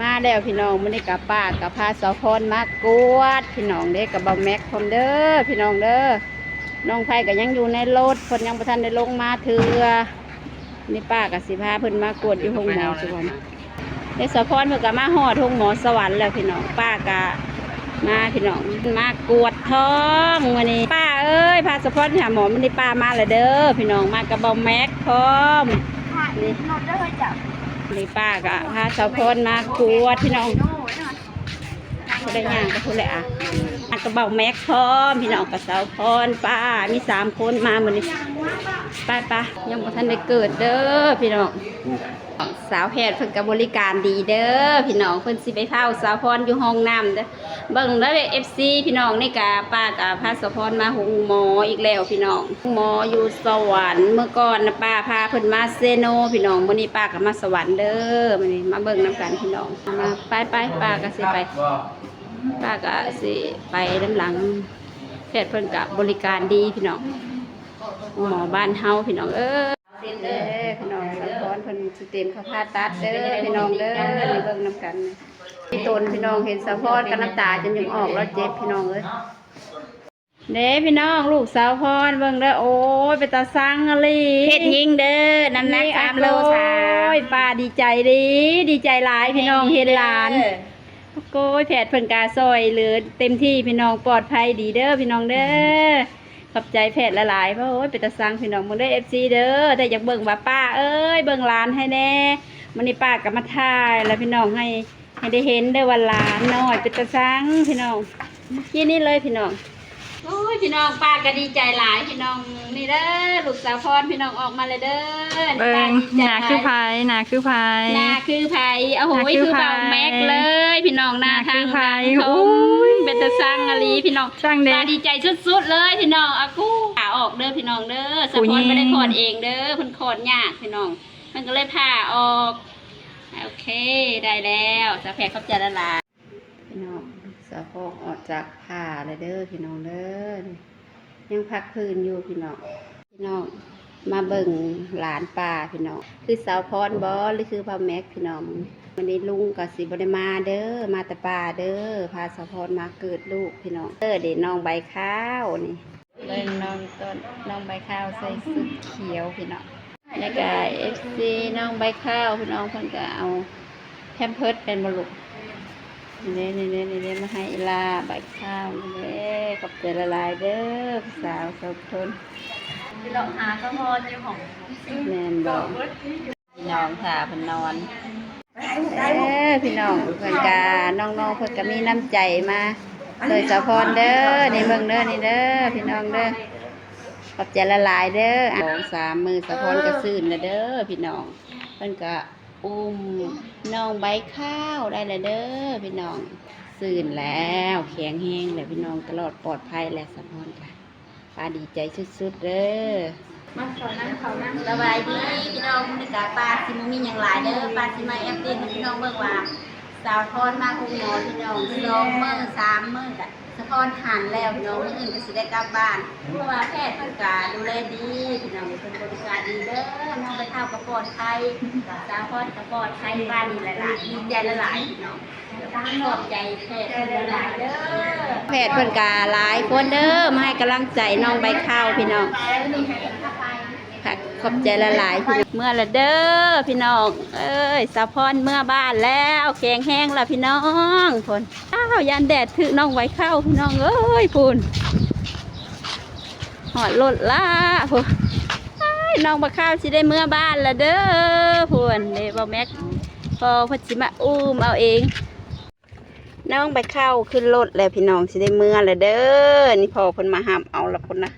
มาแล้วพี่น้องมื้อนี้กับป้ากับพาสาวพรมากวด พี่น้องเด้กับบ่าวแม็กพร้อมเด้อพี่น้องเด้อน้องไผก็ยังอยู่ในรถพนยังบ่ทันได้ลงมาเถือนี่ป้ากับสิพาเพิ่นมากวดอยู่ห้องหมอสวรรค์เด้สาวพรเพิ่นก็มาฮอดห้องหมอสวรรค์แล้วพี่น้องป้าก็มาพี่น้องมากวดท้องมื้อนี้ ป้าเอ้ยพาสาวพรไปหาหมอมื้อนี้ป้ามาแล้วเด้อพี่น้องมากับบ่าวแม็กพร้อมนี่นอนได้เลยจ้ะ นี่ป้าก็พาสาวพรมาคัวพี่น้องก็ได้ย่างก็พูดเลยอะอันกระเบาแม็กพร้อมพี่น้องกับสาวพรป้ามีสามคนมาเหมือนนี้ป้าป้ายังบ่ทันได้เกิดเด้อพี่น้อง สาวแพทย์เพิ่นก็บริการดีเด้อพี่น้องเพิ่นสิไปเฝ้าสาวพรอยู่ห้องน้ำเด้อเบิ่งแล้วเอฟซีพี่น้องนี่กะป้ากับพาสาวพรมาหงหมออีกแล้วพี่น้องหมออยู่สวรรค์เมื่อก่อนนะป้าพาเพิ่นมาเซโนพี่น้องมื้อนี้ป้าก็มาสวรรค์เด้อมื้อนี้มาเบิ่งน้ำกันพี่น้องมาไปไปป้าก็สิไปป้าก็สิไปน้ำหลังแพทย์เพิ่นกับบริการดีพี่น้องหมอบ้านเฮาพี่น้องเออพี่น้องสะพอนเพิ่น สิเต็มเข้าผ่าตัดเด้อพี่น้องเด้อนี่เบิ่งน้ำกันพี่ตนพี่น้องเห็นสะพอนกับน้ำตาจนยังออกแล้วเจ็บพี่น้องเอ้ยเด้พี่น้องลูกสาวพรเบิ่งเด้อโอ้ยไปตาสังอะไรเพชรยิงเด้อน้ำหนักสามโลสามโอ้ยป้าดีใจดีดีใจหลายพี่น้องเห็นหลานโก้ยแผดเพิ่นกาซอยเหลือเต็มที่พี่น้องปลอดภัยดีเด้อพี่น้องเด้อ ขอบใจแผดละหลายเพราะโอ้ยเป็นตาสังพี่น้องมึงได้เอฟซีเด้อแต่อยากเบิ่งว่าป้า เอ้ยเบิ่งหลานให้แน่มันนี่ป้ากับมาถ่ายแล้วพี่น้องให้ให้ได้เห็นเด้อว่าหลานน้อยเป็นตาสังพี่น้องยี่นี่เลยพี่น้องโอ้ยพี่น้องป้าก็ดีใจหลายพี่น้องนี่เด้อลูกสาวพรพี่น้องออกมาเลยเด้อเบิ่งหนาคือไผหนาคือไผหนาคือไผโอ้โหหน้าคือคือเบาไผแม็กเลย พี่น้องหน้าหน้าคืทางอไผทางโอ้ยเป็นตะ สร้างอะไรพี่น้องสร้างเด้ตาดีใจสุดๆเลยพี่น้องอากูผ่าออกเด้อพี่น้องเด้อสะผู้พหญิอนงไม่ได้คลอดเองเด้อเพิ่นคลอดยากพี่น้องมันก็เลยผ่าออกโอเคได้แล้วสะแพรเขาใจะละลายพี่น้องสะโพกออกจากผ่าเลยเด้อพี่น้องเด้อยังพักพื้นอยู่พี่น้องพี่น้อง มาเบิ่งหลานป่าพี่น้อง คือสาวพรบอหรือคือพ่อแม็กพี่น้องวันนี้ลุงกับสิบได้มาเด้อ มาแต่ป่าเด้อ พาสาวพรมาเกิดลูกพี่น้องเด้อเด็น้องใบข้าวนี่เบิ่งน้องต้นน้องใบข้าวใส่สุดเขียวพี่น้องแล้วก็เอฟซีน้องใบข้าวพี่น้องเพิ่นก็เอาแพมเพิร์ดเป็นบลุ กนี่นี่นี่นี่นี่มาให้อีลาใบข้าวนี่เด้ขอบใจละลายเด้อพี่สาวสาวทนเราหาก็พออยู่ของแม่นบอกพี่น้องค่ะเพิ่นนอนเออพี่น้องเพิ่นกาน้องๆเพิ่นก็มีน้ำใจมาเลยสะพรเด้อนี่เบิ่งเด้อนี่เด้อพี่น้องเด้อขอบใจละลายเด้ออะสองสามมือสะพรก็ซื่นละเด้อพี่น้องเพิ่นก็ อุ้มน้องใบข้าวได้และเด้อพี่น้องซื่นแล้วแข็งแห้งแล้วพี่น้องตลอดปลอดภัยแล้วสะพรค่ะป้าดีใจสุดๆเด้อมาขอนั่งเขานั่งสบายดีพี่น้องมีกาปลาซิมมีอย่างหลายเด้อปลาซิมาแอปเดตพี่น้องเบิ่งว่าสาวทอนมาคุงหมอพี่น้องสองเมื้อสามเมื้อกะสะ พรหันแล้วพี่น้องมื้ออื่นก็สิได้กลับบ้าน เพราะว่าแพทย์เพิ่นก็ดูแลดีพี่น้องเพิ่นบริการดีเด้อน้องไปเท่ากับปลอดภัยสาวทอดกับปลอดภัยบ้านนี่หลายๆดีใจหลายๆพี่น้องขอบใจแพทย์หลายๆเด้อแพทย์เพิ่นก็หลายคนเด้อมาให้กำลังใจน้องใบข้าวพี่น้อง ขอบใจละหลายพี่เมื่อละเด้อพี่น้อง เอ้ยสะพอนเมื่อบ้านแล้วแข็งแห้งละพี่น้องพนอ้าวยันแดดถือน้องไว้เข้าพี่น้องเอ้ยพูนหอดรถละพูนน้องบะข้าวสิได้เมื่อบ้านละเด้อพูนเดบ่แม็กพอพนสิมาอุ้มเอาเองน้องไปเข้าขึ้นรถแล้วพี่น้องสิได้เมื่อละเด้อนี่พอพิ่นมาหับเอาละพนนะ